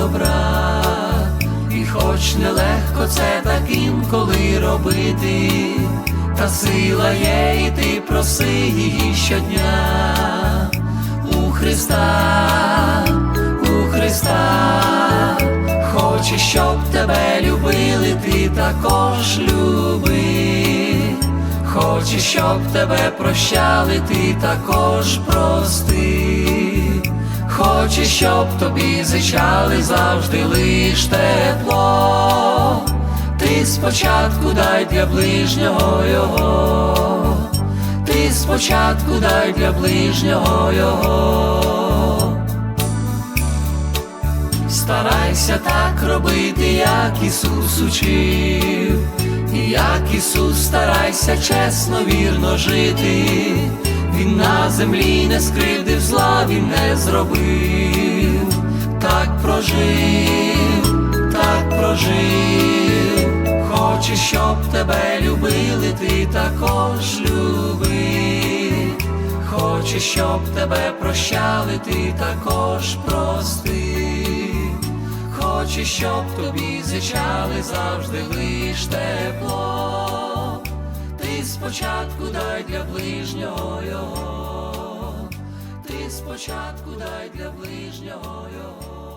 добра, і хоч нелегко це так інколи робити, та сила є, і ти проси її щодня у Христа, у Христа, хоче, щоб тебе любили, ти також люби. Хоче, щоб тебе прощали, ти також прости. Хоче, щоб тобі зичали завжди лиш тепло. Ти спочатку дай для ближнього його, ти спочатку дай для ближнього його. Старайся так робити, як Ісус учив, і як Ісус старайся чесно, вірно жити. Він на землі не скривдив зла, він не зробив, так прожив, так прожив. Хоче, щоб тебе любили, ти також люби. Хоче, щоб тебе прощали, ти також прости. Хоче, щоб тобі зичали завжди лиш тепло. Спочатку дай для ближнього його, ти спочатку дай для ближнього його.